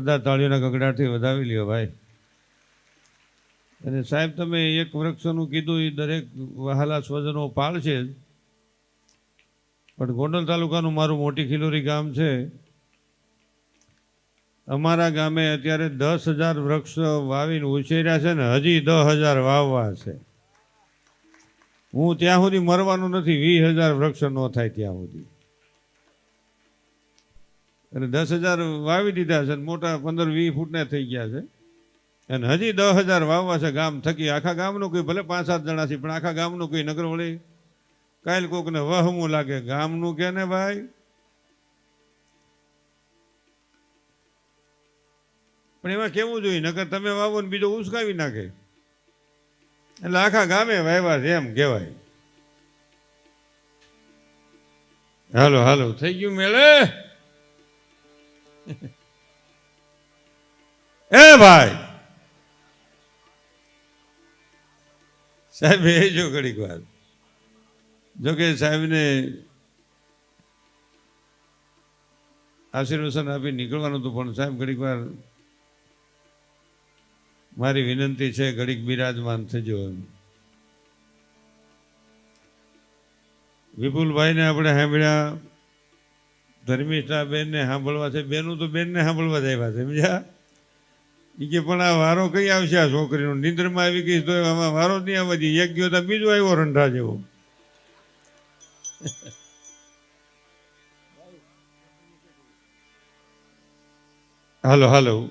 જોરદાર તાળીઓના ગગડાટથી વધાવી લ્યો ભાઈ. અને સાહેબ, તમે એક વૃક્ષનું કીધું, એ દરેક વહાલા સ્વજનો પાળશે જ. પણ ગોંડલ તાલુકાનું મારું મોટી ખીલોરી ગામ છે. અમારા ગામે અત્યારે દસ હજાર વૃક્ષ વાવીને ઉછેર્યા છે ને, હજી દસ હજાર વાવવા છે. હું ત્યાં સુધી મરવાનું નથી, વીસ હજાર વૃક્ષ ન થાય ત્યાં સુધી. અને દસ હજાર વાવી દીધા છે મોટા પંદર વીસ ફૂટના થઈ ગયા છે. અને હજી દસ હજાર વાવવા છે ગામ થકી. આખા ગામનું કોઈ ભલે પાંચ સાત જણા છે પણ આખા ગામનું કોઈ નગર વળી. કાલ કોકને વહમું લાગે. ગામનું કે ને ભાઈ? પણ એમાં કેવું જોઈએ? નગર તમે વાવો ને બીજો ઉસકાવી નાખે. એટલે આખા ગામે વાવ્યા છે એમ કહેવાય. હાલો હાલો. થઈ ગયું મેળે? એ ભાઈ? સાહેબ, એ જો ઘડીક વાર જોકે સાહેબને આશીર્વચન આપી નીકળવાનું હતું, પણ સાહેબ ઘડીક વાર મારી વિનંતી છે, ઘડીક બિરાજમાન થજો. એમ વિપુલભાઈને આપણે સાંભળ્યા ધર્મિષ્ઠા બેનને સાંભળવા છે. બેનું તો બેનને સાંભળવા જ સમજ્યા? એ કે, પણ આ વારો કઈ આવશે આ છોકરીનો? નિંદ્રમાં આવી ગઈ તો આમાં વારો જ નહીં આવવા દે એક ગયો બીજો આવ્યો રંઢા જેવો. હાલો હાલો.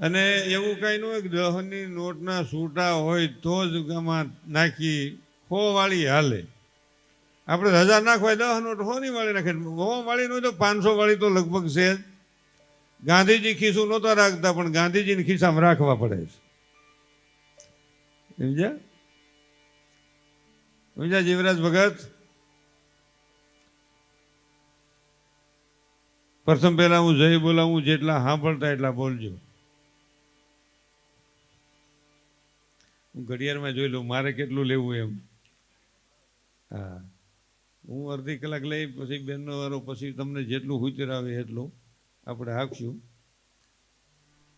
અને એવું કઈ ન હોય કે દહની નોટના છૂટા હોય તો જ આમાં નાખી ખોવાળી હાલે. આપણે હજાર નાખવાય દસ નોટ હો ની વાળી નાખે. હો વાળી નો તો પાંચસો વાળી તો લગભગ છે જ. ગાંધીજી ખિસ્સું નહોતા રાખતા, પણ ગાંધીજીને ખિસ્સામાં રાખવા પડે છે. સમજ્યા? સમજ્યા જીવરાજ ભગત? પ્રથમ પહેલા હું જય બોલાવું, જેટલા સાંભળતા એટલા બોલજો. હું ઘડિયાળમાં જોઈ લઉં, મારે કેટલું લેવું એમ? હા. હું અડધી કલાક લઈ પછી બેનનો વારો, પછી તમને જેટલું હુતર આવે એટલું આપણે આપશું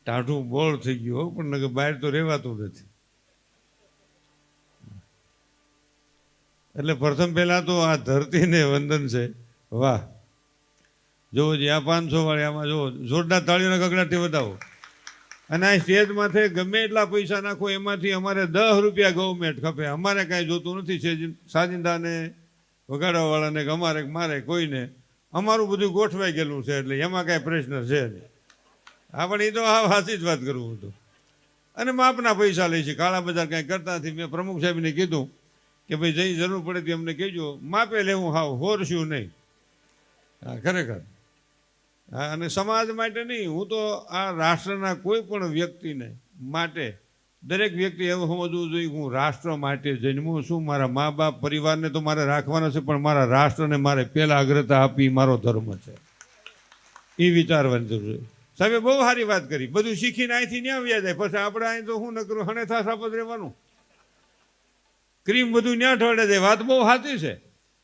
ટાઢું બોળ થઈ ગયું પણ બહાર તો રહેવાતું નથી. એટલે પ્રથમ પહેલાં તો આ ધરતીને વંદન છે. વાહ. જોવો જે, આ પાંચસો વાળી આમાં જુઓ જોરદાર તાળીઓના ગગડાથી વધાવો. અને આ સ્ટેજ માથે ગમે એટલા પૈસા નાખો, એમાંથી અમારે દસ રૂપિયા ગવર્મેન્ટ ખપે. અમારે કાંઈ જોતું નથી. છે સાજિંદાને વગાડવાવાળાને કે અમારે મારે કોઈને. અમારું બધું ગોઠવાઈ ગયેલું છે એટલે એમાં કાંઈ પ્રશ્ન છે નહીં. હા પણ એ તો હા સાચી જ વાત કરવું હતું. અને માપના પૈસા લે છે. કાળા બજાર કાંઈ કરતા નથી. મેં પ્રમુખ સાહેબને કીધું કે ભાઈ જઈ જરૂર પડે તે અમને કહેજો. માપે લેવું હાવ હોરશું નહીં. હા, ખરેખર. હા, અને સમાજ માટે નહીં. હું તો આ રાષ્ટ્રના કોઈ પણ વ્યક્તિને માટે દરેક વ્યક્તિ એવું સમજવું જોઈએ હું રાષ્ટ્ર માટે જન્મું છું, મારા મા બાપ પરિવારને તો મારે રાખવાનો છે, પણ મારા રાષ્ટ્રને મારે પહેલાં અગ્રતા આપી ઈ મારો ધર્મ છે. એ વિચારવાની જરૂર છે. સાહેબ બહુ સારી વાત કરી. બધું શીખીને અહીંથી ન્યા વ્યા જાય. પછી આપણે અહીં તો શું ન કરું હણે થા સાપત રહેવાનું. ક્રીમ બધું ન્યા ઠળે જાય. વાત બહુ સાચી છે.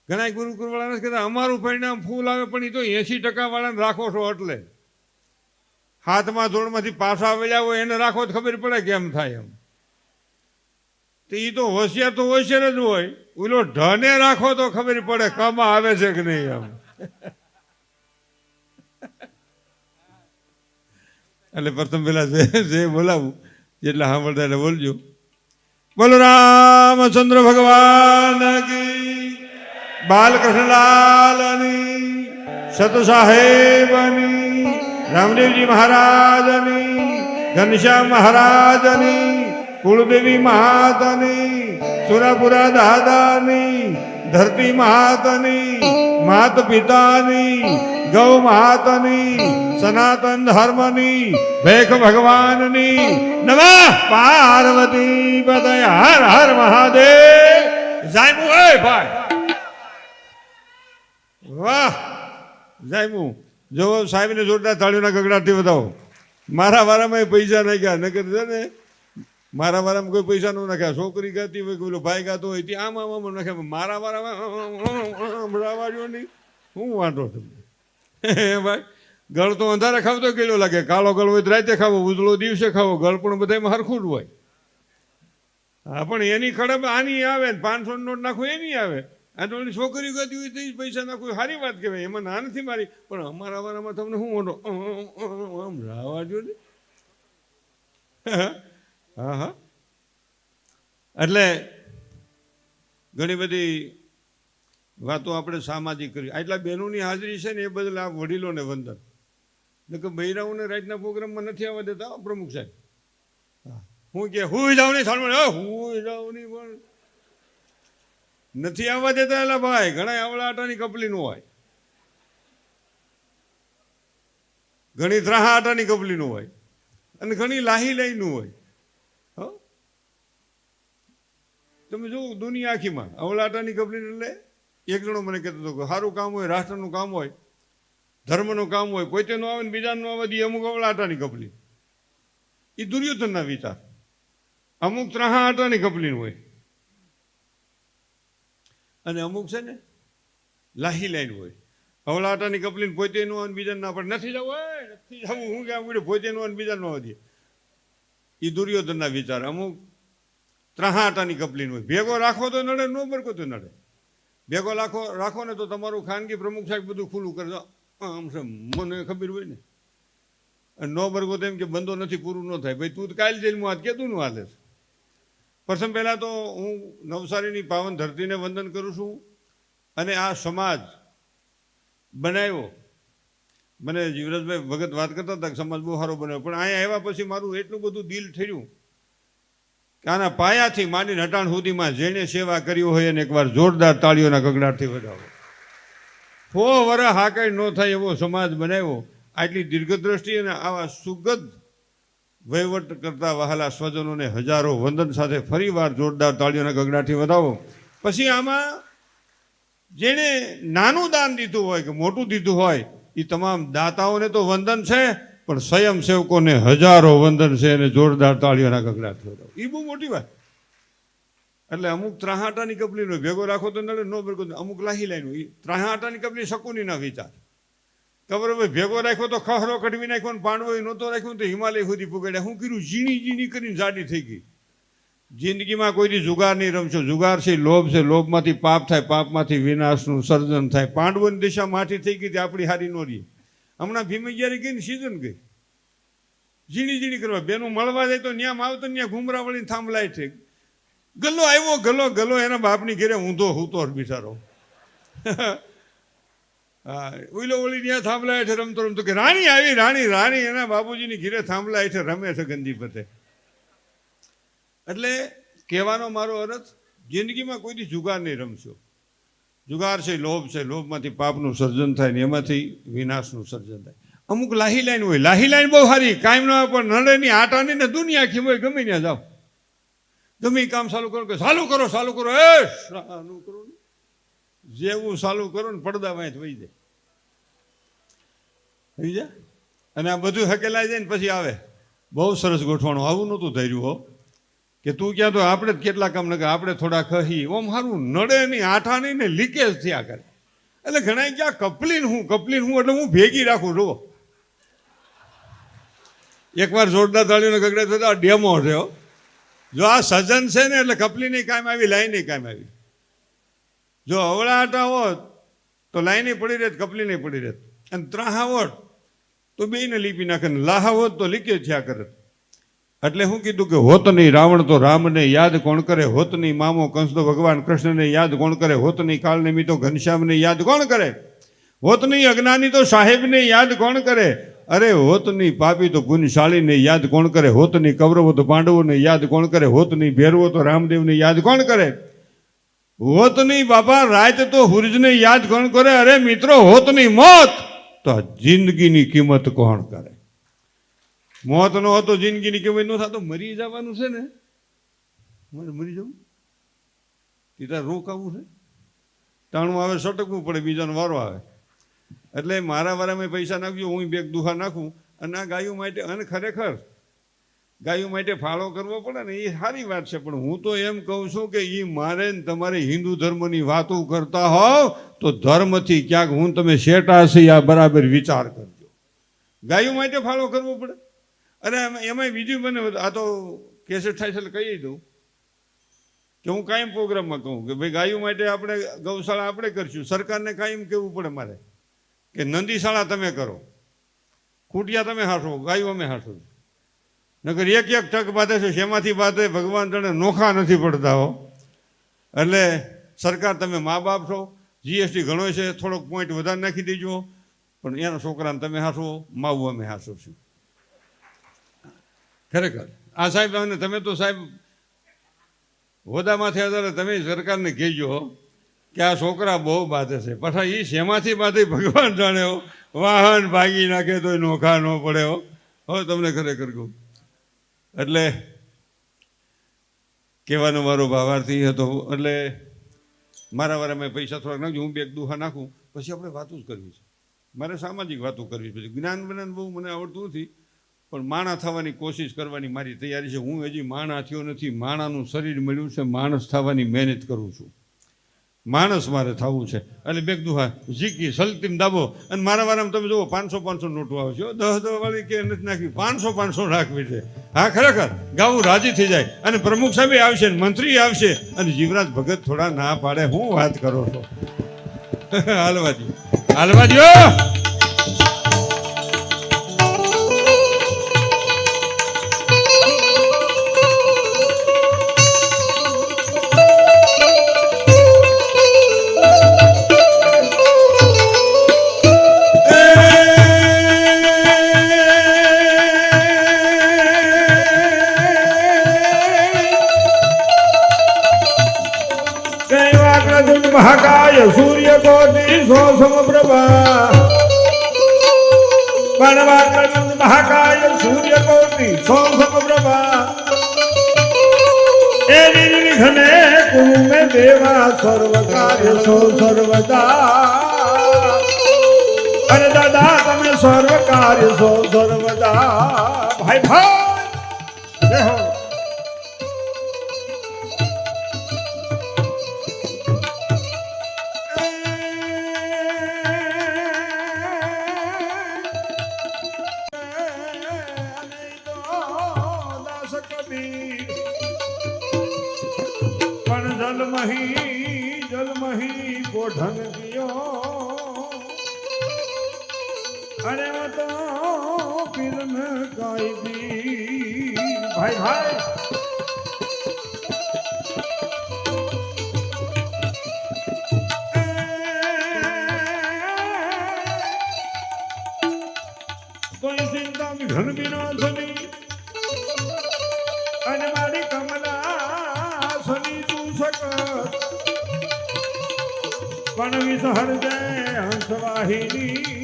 ઘણા ગુરુકુળ વાળાને કહેતા, અમારું પરિણામ ફૂલ આવે, પણ એ તો એસી ટકા વાળાને રાખો છો એટલે. હાથમાં ધોળમાંથી પાછા આવેલા હોય એને રાખો તો ખબર પડે કેમ થાય એમ. તો એ તો હોશિયાર તો હોશિયાર જ હોય. ઓલો ઢને રાખો તો ખબર પડે કમાં આવે છે કે નહીં એમ. એટલે પ્રથમ પેલા જે બોલાવું, જેટલા સાંભળતા એટલે બોલજો. બોલો રામચંદ્ર ભગવાન કી બાલકૃષ્ણલાલની સત સાહેબની રામદેવજી મહારાજની, ઘનશ્યામ મહારાજની, કુળદેવી મહાતની, સુરાપુરા દાદાની, ધરતી મહાતની, માત પિતાની, ગૌ મહાતની, સનાતન ધર્મની, ભેખ ભગવાનની. નમઃ! પાર્વતી પદય હર હર મહાદેવ. જાયમુ, એ ભાઈ. વાહ! જાયમુ. જો સાહેબને જોરદાર તાળીઓના ગગડાટથી વધાવો. મારા વારામાં પૈસા નાખ્યા. નકર છે ને, મારા વારામાં કોઈ પૈસા ન નાખ્યા. છોકરી ગાતી હોય કોઈ ભાઈ ગાતો હોય, તે આમ આમ આમ નાખ્યા. મારા વારામાં નહીં. શું વાંધો તમને? ભાઈ, ગળ તો અંધારે ખાવતો કેળો લાગે. કાળો ગળ હોય રાતે ખાવો, ઉજળો દિવસે ખાવો. ગળ પણ બધામાં હરખું જ હોય. હા, પણ એની ખડબ આની આવે પાંચસો નોટ નાખો, એની આવે. આ તો છોકરી ગતી હોય તો પૈસા નાખું. સારી વાત કહેવાય. એમાં ના નથી મારી. પણ અમારા વારામાં તમને શું મોટો આમ રાવા જો હા હા. એટલે ઘણી બધી વાતો આપણે સામાજિક કરી આટલા બહેનોની હાજરી છે ને એ બદલ આ વડીલોને વંદન. એટલે કે બૈરાઓને રાતના પ્રોગ્રામમાં નથી આવવા દેતા પ્રમુખ સાહેબ. હા. કે હું જાઉં નહીં સામે હું જાઉં નહીં, પણ નથી આવવા દેતા એલા ભાઈ. ઘણા આવડા આટાની કપલીનું હોય. ઘણી ત્રાહા આટાની કપલીનું હોય. અને ઘણી લાહી લાઈનું હોય. તમે જો દુનિયા આખીમાં. અવલાટાની કપલી એટલે એક જણો મને કહેતો હતો કે સારું કામ હોય, રાષ્ટ્રનું કામ હોય, ધર્મનું કામ હોય, કોઈ તેનું આવે ને બીજાનું આવે એ અમુક અવલાટાની કપલી. એ દુર્યોધનના વિચાર. અમુક ત્રાહા આટાની કપલીનું હોય. અને અમુક છે ને, લાહી લાઈન હોય. અવલાટાની કપલીને પોતે નો આવે ને બીજાને ના પડે નથી જવું હોય નથી જવું, હું ક્યાં પડે પોતે નો અને બીજા ન દે એ દુર્યોધનના વિચાર. અમુક ત્રહાટાની કપલીન હોય. ભેગો રાખો તો નડે, નો બરકો તો નડે. ભેગો રાખો રાખો ને તો તમારું ખાનગી પ્રમુખ સાહેબ બધું ખુલ્લું કરે. આમ છે, મને ખબર હોય ને. અને નો બરકો તો એમ કે બંધો નથી, પૂરું ન થાય. ભાઈ, તું કાલ હું હાથ કેતું નું હાલે છે. પ્રથમ પહેલાં તો હું નવસારીની પાવન ધરતીને વંદન કરું છું અને આ સમાજ બનાવ્યો. મને જીવરાજભાઈ ભગત વાત કરતા હતા કે સમાજ બહુ સારો બનાવ્યો પણ અહીંયા આવ્યા પછી મારું એટલું બધું દિલ થયું કે આના પાયાથી માંડીને હટાણ સુધીમાં જેણે સેવા કરી હોય એને એકવાર જોરદાર તાળીઓના ગગડાટથી વધાવો. ફો વરસ હાકાઈ ન થાય એવો સમાજ બનાવ્યો. આટલી દીર્ઘદ્રષ્ટિ અને આવા સુગધ વહીવટ કરતા વહાલા સ્વજનોને હજારો વંદન સાથે ફરીવાર જોરદાર તાળીઓના ગગડાથી વધાવો. પછી આમાં જેણે નાનું દાન દીધું હોય કે મોટું દીધું હોય એ તમામ દાતાઓને તો વંદન છે, પણ સ્વયંસેવકોને હજારો વંદન છે અને જોરદાર તાળીઓના ગગડાથી વધાવો. એ બહુ મોટી વાત. એટલે અમુક ત્રાહાટાની કપલીનો ભેગો રાખો તો નડે, નો ભેગો અમુક લાહી લાઈનું. એ ત્રાહાટાની કપલી શકુની ના વિચાર. ખબર હવે ભેગો રાખ્યો તો ખહરો કઢવી નાખ્યો ને પાંડવો નહોતો રાખ્યો તો હિમાલય સુધી પુગાડ્યા. હું કર્યું ઝીણી ઝીણી કરીને જાડી થઈ ગઈ. જિંદગીમાં કોઈથી જુગાર નહીં રમશો. જુગાર છે, લોભ છે, લોભમાંથી પાપ થાય, પાપમાંથી વિનાશનું સર્જન થાય. પાંડવોની દિશા માઠી થઈ ગઈ, તે આપણી હારી નો રહી. હમણાં જ્યારે ગઈ ને સિઝન ગઈ. ઝીણી ઝીણી કરવા. બેનું મળવા જાય તો ન્યામ આવતો ન્યા ઘુમરા વળીને થાંભલાય છે ગલ્લો આવ્યો ગલ્લો ગલ્લો એના બાપની ઘેરે ઊંધો હૂતો, બિચારો. હા ઓઈલો ઓલી ત્યાં થાંભલા હેઠે રમતો રમતો કે રાણી આવી, રાણી રાણી એના બાબુજીની ઘીરે થાંભલા હેઠે રમે છે ગંદી પતે એટલે કહેવાનો મારો અર્થ, જિંદગીમાં કોઈથી જુગાર નહીં રમશો. જુગાર છે, લોભ છે, લોભમાંથી પાપનું સર્જન થાય ને એમાંથી વિનાશનું સર્જન થાય. અમુક લાહી લાઈન હોય, લાહી લાઈન બહુ સારી, કાયમ ના પણ નડે નહીં આટાની ને દુનિયા આખી હોય, ગમે ત્યાં જાઓ. ગમે કામ ચાલુ કરો કે ચાલુ કરો ચાલુ કરો, એ કરો જેવું ચાલુ કરો ને પડદા વાંચ વહી જાય. થઈ અને આ બધું હકેલાઈ જાય ને પછી આવે. બહુ સરસ ગોઠવાણું. આવું નહોતું ધર્યું હો. કે તું ક્યાં તો આપણે જ કેટલા કામ ન આપણે થોડા કહી ઓમ સારું નડે નહીં, આઠા નહીં ને લીકેજ થયા કરે. એટલે ઘણા ક્યાં કપલીન હું કપલીન હું એટલે હું ભેગી રાખું, જુઓ. એકવાર જોરદાર તાળીઓને ગગડે થતા ડેમો રહ્યો જો આ સજન છે ને એટલે કપલીની કામ આવી લાઈની કામ આવી. જો અવળા આટા હોત તો લાઈની પડી રહેત, કપલીની પડી રહેત. અને ત્રાહા હોત તો બેને લીપી નાખે લાહા હોત તો લીકેજ થયા કરે. એટલે શું કીધું કે હોત નહીં રાવણ તો રામને યાદ કોણ કરે? હોત નહીં મામો કંસ તો ભગવાન કૃષ્ણને યાદ કોણ કરે? હોત નહીં કાળ નિમિત્તો ઘનશ્યામને યાદ કોણ કરે? હોત નહીં અજ્ઞાની તો સાહેબને યાદ કોણ કરે? અરે હોત નહીં પાપી તો ગુણશાળીને યાદ કોણ કરે? હોત નહીં કૌરવો તો પાંડવોને યાદ કોણ કરે? હોત નહીં ભેરવો તો રામદેવને યાદ કોણ કરે? હોત નહીં બાપા રાત તો હુરજને યાદ કોણ કરે? અરે મિત્રો હોત નહીં મોત! તો આ જિંદગીની કિંમત કોણ કરે? મોત ન હતો, જિંદગીની કિંમત ન થતો મરી જવાનું છે ને? મારે મરી જવું તીતા રોકાવું છે? તાણું આવે, સટકવું પડે, બીજાનો વારો આવે. એટલે મારા વારામાં પૈસા નાખજો, હું બેગ દુખા નાખું અને આ ગાયો માટે અને ખરેખર ગાયો માટે ફાળો કરવો પડે ને, એ સારી વાત છે. પણ હું તો એમ કહું છું કે એ મારે તમારે હિન્દુ ધર્મની વાતો કરતા હોવ, તો ધર્મથી ક્યાંક હું તમે શેટા હશે આ બરાબર વિચાર કરજો. ગાયો માટે ફાળો કરવો પડે. અરે, એમાં- બીજું મને આ તો કેસેટ થાય છે કહી દઉં. કે હું કાયમ પ્રોગ્રામમાં કહું કે ભાઈ ગાયો માટે આપણે ગૌશાળા આપણે કરશું. સરકારને કાયમ કહેવું પડે મારે? કે નંદીશાળા તમે કરો. ખૂટિયા તમે હાંસો ગાયો અમે હાંસો નકર એક એક ટક બાંધે છે, શેમાંથી બાંધે, ભગવાન તને નોખા નથી પડતા હો. એટલે સરકાર, તમે મા બાપ છો જીએસટી ઘણો છે, થોડોક પોઈન્ટ વધારે નાખી દેજો. પણ એના છોકરાને તમે હાંસો માવું અમે હાંસો છું ખરેખર. આ સાહેબ, અને તમે તો સાહેબ હોદામાંથી આધારે તમે સરકારને કહેજો કે આ છોકરા બહુ બાંધે છે. પાછા એ શેમાંથી બાંધે ભગવાન જાણે વાહન ભાગી નાખે તો નોખા ન પડે હવે તમને ખરેખર કહું. એટલે કહેવાનો મારો ભાવાર્થી હતો, એટલે મારા વારા મેં પૈસા થોડાક નાખજો હું બે દુહા નાખું, પછી આપણે વાતો જ કરવી છે. મારે સામાજિક વાતો કરવી છે. જ્ઞાન જ્ઞાન બહુ મને આવડતું નથી, પણ માણા થવાની કોશિશ કરવાની મારી તૈયારી છે. હું હજી માણા થયો નથી, માણાનું શરીર મળ્યું છે, માણસ થવાની મહેનત કરું છું. માણસ મારે થવું છે. એટલે બેગ દુહા, ઝીકી, સલતીમ, દાબો. અને મારા વારામાં તમે જુઓ, પાંચસો પાંચસો નોટો આવે છે. દસ દહ વાળી કે નથી નાખવી પાંચસો પાંચસો રાખવી છે. હા, ખરેખર. ગાવું રાજી થઈ જાય. અને પ્રમુખ સાહેબ આવશે ને મંત્રી આવશે. અને જીવરાજ ભગત થોડા ના પાડે. હું વાત કરો છો? હાલવાજી હાલવાજીઓ વણવાકરણ મહાકાય સૂર્ય કોટી સોમ સમપ્રભા એ નિર્વિઘ્ને કુમે દેવા સર્વ કાર્ય સો સર્વદા તમે સર્વ કાર્ય સો સર્વદા ભાઈ ભાઈ વો તો પીરન કાઈ દી ભાઈ ભાઈ. કોઈ ચિંતા ઘન વિનાશની અને મારી કમલા સની તું સક પણ જય હંસવાહિની.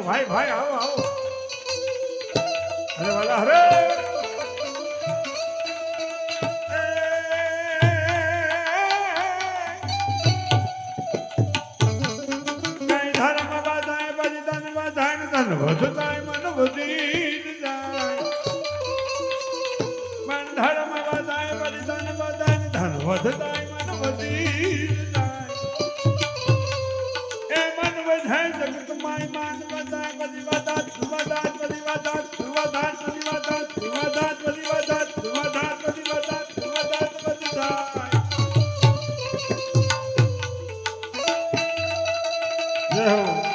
દો ભાઈ ભાઈ, આવો આવો. અરે વાલા હરે વધતાય મન વધી જાય મન ધર્મ બાધાય બલિદાન બાધાય, ધન વધતાય મન વધી જાય જય હો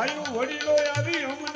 બેનો ભાઈઓ વડીલો આવી અમને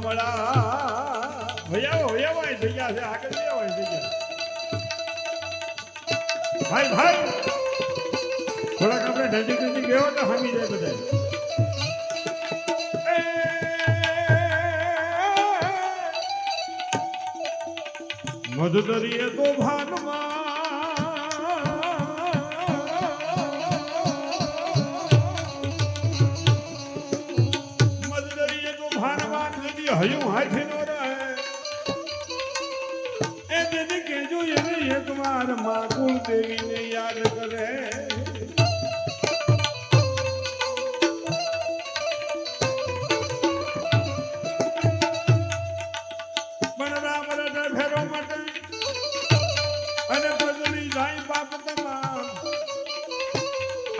સાંભળા ભૈયા ભૈયા ભાઈ થઈ ગયા છે આગળ ભૈયા ભાઈ થઈ ગયા થોડાક આપણે નજીક નજીક ગયો તો હમી જાય બધા. મધુદરીએ તો ભાનમાં હયું હાથી નો રહે. એ દીદી કેજો એને એક વારમાં કુળ દેવીને યાદ કરે.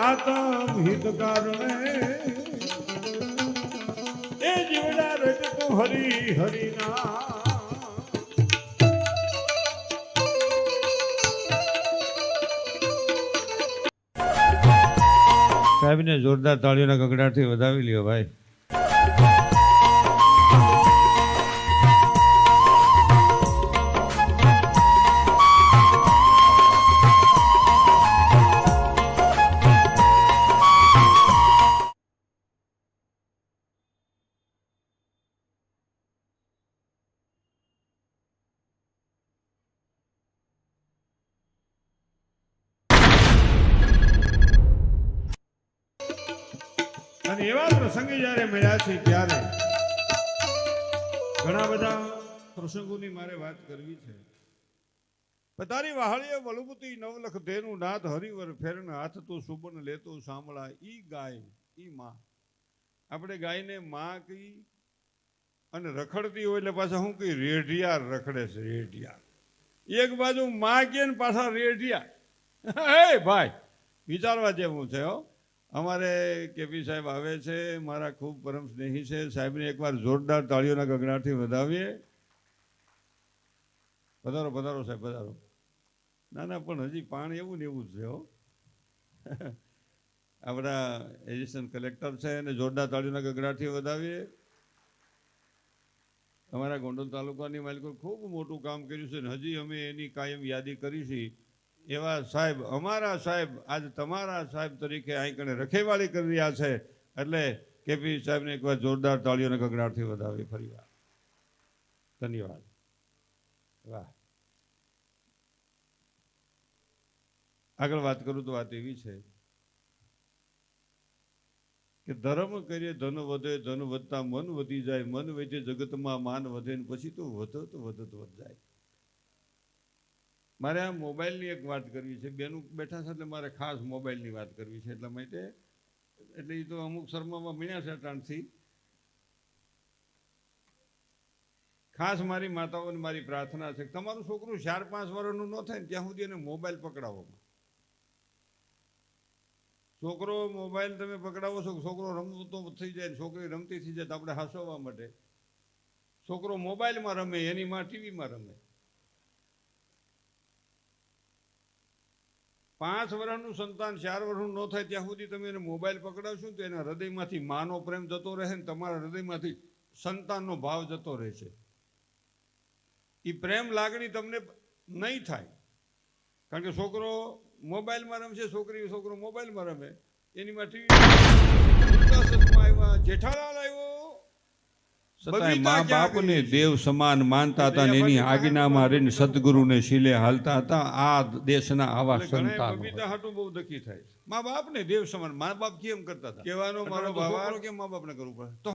આતમ હિત કારણે હરી હરી ના. સાહેબને જોરદાર તાળીઓના ગગડાટથી વધાવી લ્યો ભાઈ. અને એવા પ્રસંગે જ્યારે મળ્યા છે ત્યારે ઘણા બધા પ્રસંગોની મારે વાત કરવી છે. પતારી વાહળીએ વલુપતિ નવલખ ધેનું નાથ હરિવર ફેરન હાથ તો સુબન લેતો સાંભળા ઈ ગાય, ઈ માં. આપણે ગાયને માં કહી અને રખડતી હોય એટલે પાછા શું કહી રેઢિયાર રખડે છે, રેઢિયાર. એક બાજુ માં કે પાછા રેઢિયા હે ભાઈ, વિચારવા જેવું છે, હો. અમારે કેપી સાહેબ આવે છે, મારા ખૂબ પરમ સ્નેહી છે. સાહેબને એકવાર જોરદાર તાળીઓના ગગડાટથી વધાવીએ. પધારો પધારો સાહેબ, પધારો. ના ના, પણ હજી પાણી એવું ને એવું જ છે, હો. આપણા એડિશનલ કલેક્ટર છે એને જોરદાર તાળીઓના ગગડાથી વધાવીએ. અમારા ગોંડલ તાલુકાની માલિકો ખૂબ મોટું કામ કર્યું છે અને હજી અમે એની કાયમ યાદી કરી છે. એવા સાહેબ, અમારા સાહેબ, આજ તમારા સાહેબ તરીકે અહીં કણે રખેવાળી કરી રહ્યા છે. એટલે કેપી સાહેબને એકવાર જોરદાર તાળીઓને ગગડાટથી વધાવી ફરી વાર. ધન્યવાદ. વાહ. આગળ વાત કરું તો વાત એવી છે કે ધર્મ કરીએ, ધન વધે, ધન વધતા મન વધી જાય, મન વધે જગતમાં માન વધે ને પછી તો વધત વધત વધ જાય. મારે આ મોબાઈલની એક વાત કરવી છે. બેનું બેઠા છે એટલે મારે ખાસ મોબાઈલની વાત કરવી છે એટલા માટે. એટલે એ તો અમુક શર્મામાં મળ્યા છે ત્રણથી ખાસ મારી માતાઓને મારી પ્રાર્થના છે તમારું છોકરું ચાર પાંચ વર્ષનું ન થાય ને ત્યાં સુધી એને મોબાઈલ પકડાવો. છોકરો મોબાઈલ તમે પકડાવો છો છોકરો રમતો થઈ જાય છોકરી રમતી થઈ જાય તો આપણે હસવા માટે. છોકરો મોબાઈલમાં રમે એની માં ટીવીમાં રમે. પાંચ વર્ષનું સંતાન, ચાર વર્ષનું ન થાય ત્યાં સુધી તમે એને મોબાઈલ પકડાવશો તો એના હૃદયમાંથી માનો પ્રેમ જતો રહે ને તમારા હૃદયમાંથી સંતાનનો ભાવ જતો રહે છે. એ પ્રેમ લાગણી તમને નહીં થાય. કારણ કે છોકરો મોબાઈલમાં રમશે, છોકરી છોકરો મોબાઈલમાં રમે. એની માટે જેઠાલાલ આવ્યો. છતાંય બાપ મા બાપને દેવ સમાન માનતા હતા ને એની આજ્ઞામાં રહીને સદગુરુને શીલે હાલતા હતા. આ દેશના આવા સંતાનો. બબીતા હાટું બહુ દખી થાય મા બાપ ને દેવ સમાન મા બાપ કેમ કરતા હતા? કહેવાનો મારો ભાવ કેમ મા બાપને કરવું પડે?